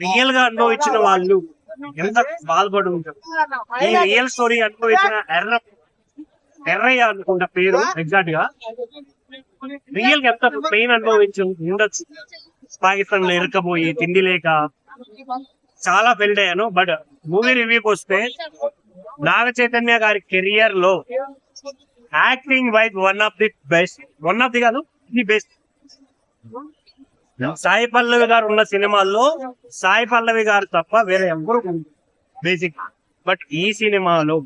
రియల్గా అనుభవించిన వాళ్ళు ఎంత బాధపడి ఉంటారు? ఈ రియల్ స్టోరీ అనుభవించిన ఎర్ర ఎర్రయ్య అనుకుంటా పేరు ఎగ్జాక్ట్గా రియల్గా ఎంత పెయిన్ అనుభవించి ఉండొచ్చు. పాకిస్తాన్లో ఇరకపోయి తిండి లేక చాలా ఫెయిల్డ్ అయ్యాను బట్ మూవీ రివ్యూకి వస్తే నాగ చైతన్య గారి కెరియర్లో acting wise one of the best one of the కాదు ది బెస్ట్. సాయి పల్లవి గారు ఉన్న సినిమాల్లో సాయి పల్లవి గారు తప్ప వేరే ఎవరు బేసిక్ బట్ ఈ సినిమాలో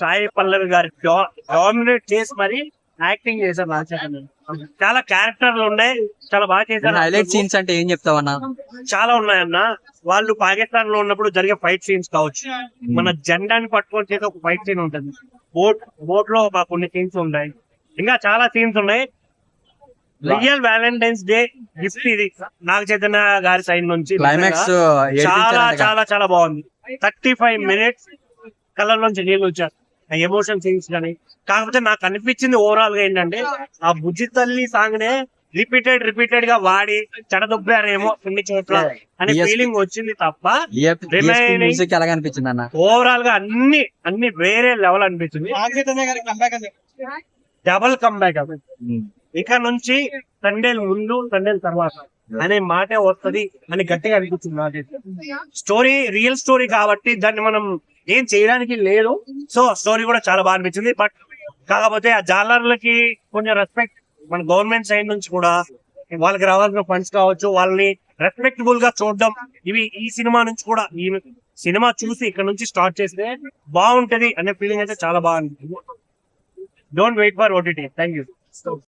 సాయి పల్లవి గారి డామినేట్ చేసి మరి యాక్టింగ్ చేశారు చైతన్య చాలా క్యారెక్టర్లు ఉన్నాయి. చాలా బాగా చేశారు. హైలైట్ సీన్స్ అంటే ఏం చెప్తావన్నా చాలా ఉన్నాయన్న. వాళ్ళు పాకిస్తాన్లో ఉన్నప్పుడు జరిగే ఫైట్ సీన్స్ కావచ్చు. మన జెండాని పట్టుకొని చేసే ఒక ఫైట్ సీన్ ఉంటుంది. బోట్ బోట్లో ఒక కొన్ని సీన్స్ ఉన్నాయి ఇంకా చాలా సీన్స్ ఉన్నాయి. రియల్ వ్యాలంటైన్స్ డే గిఫ్ట్ ఇది. నాగ చైతన్య గారి సైడ్ నుంచి క్లైమాక్స్ చాలా చాలా చాలా బాగుంది. థర్టీ ఫైవ్ మినిట్స్ కలర్ నుంచి నీళ్ళు వచ్చారు. ఎమోషన్ సీన్స్ కానీ కాకపోతే నాకు అనిపించింది ఓవరాల్గా ఏంటంటే ఆ బుజ్జి తల్లి సాంగ్ నే రిపీటెడ్ రిపీటెడ్గా వాడి చెడదొబ్బారేమో కొన్ని చోట్ల అనే. ఫీలింగ్ వచ్చింది తప్ప మ్యూజిక్ ఎలాగ అనిపించింది అన్న? ఓవరాల్గా అన్ని అన్ని వేరే లెవెల్ అనిపించింది. డబల్ కమ్బ్యాక్ అవి ఇక నుంచి సండేల ముందు సండేల తర్వాత అనే మాటే వస్తది అని గట్టిగా అనిపించింది నాకైతే స్టోరీ రియల్ స్టోరీ కాబట్టి దాన్ని మనం ఏం చేయడానికి లేదు. సో స్టోరీ కూడా చాలా బాగా అనిపించింది. బట్ కాకపోతే ఆ జాలర్లకి కొంచెం రెస్పెక్ట్ మన గవర్నమెంట్ సైడ్ నుంచి కూడా వాళ్ళకి రావాల్సిన ఫండ్స్ కావచ్చు వాళ్ళని రెస్పెక్టబుల్గా చూడడం ఇవి ఈ సినిమా నుంచి కూడా ఈ సినిమా చూసి ఇక్కడ నుంచి స్టార్ట్ చేస్తే బాగుంటది అనే ఫీలింగ్ అయితే చాలా బాగుంది don't wait for OTT thank you